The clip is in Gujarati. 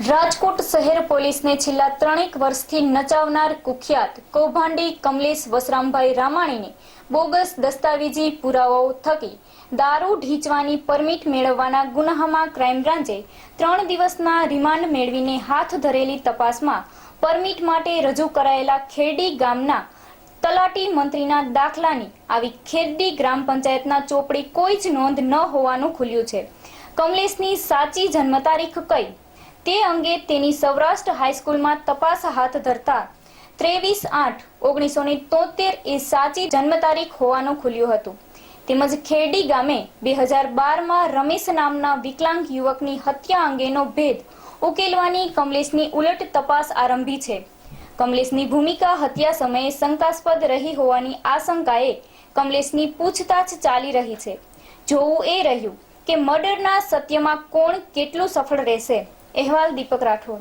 રાજકોટ શહેર પોલીસને છેલ્લા ત્રણેક વર્ષથી નચાવનાર કુખ્યાત કૌભાંડી કમલેશ વસરામભાઈ રામાણીને બોગસ દસ્તાવેજી પુરાવાઓ થકી દારૂ ઢીંચવાની પરમિટ મેળવવાના ગુનામાં ક્રાઇમ બ્રાન્ચે ત્રણ દિવસના રિમાન્ડ મેળવીને હાથ ધરેલી તપાસમાં પરમિટ માટે રજૂ કરાયેલા ખેરડી ગામના તલાટી મંત્રીના દાખલાની આવી ખેરડી ગ્રામ પંચાયતના ચોપડી કોઈ જ નોંધ ન હોવાનું ખુલ્યું છે. કમલેશની સાચી જન્મ તારીખ કઈ? તે અંગે તેની સૌરાષ્ટ્ર હાઈસ્કૂલમાં તપાસ હાથ ધરતા ત્રેવીસ આઠ ઓગણીસો ને તોતેર એ સાચી જન્મ તારીખ હોવાનું ખુલ્યું હતું. તેમજ ખેરડી ગામે બે હજાર બારમાં રમેશ નામના વિકલાંગ યુવકની હત્યા અંગેનો ભેદ ઉકેલવાની કમલેશની ઉલટ તપાસ આરંભી છે. કમલેશની ભૂમિકા હત્યા સમયે શંકાસ્પદ રહી હોવાની આશંકાએ કમલેશની પૂછતાછ ચાલી રહી છે. જોવું એ રહ્યું કે મર્ડરના સત્યમાં કોણ કેટલું સફળ રહેશે? अहवाल दीपक राठोड.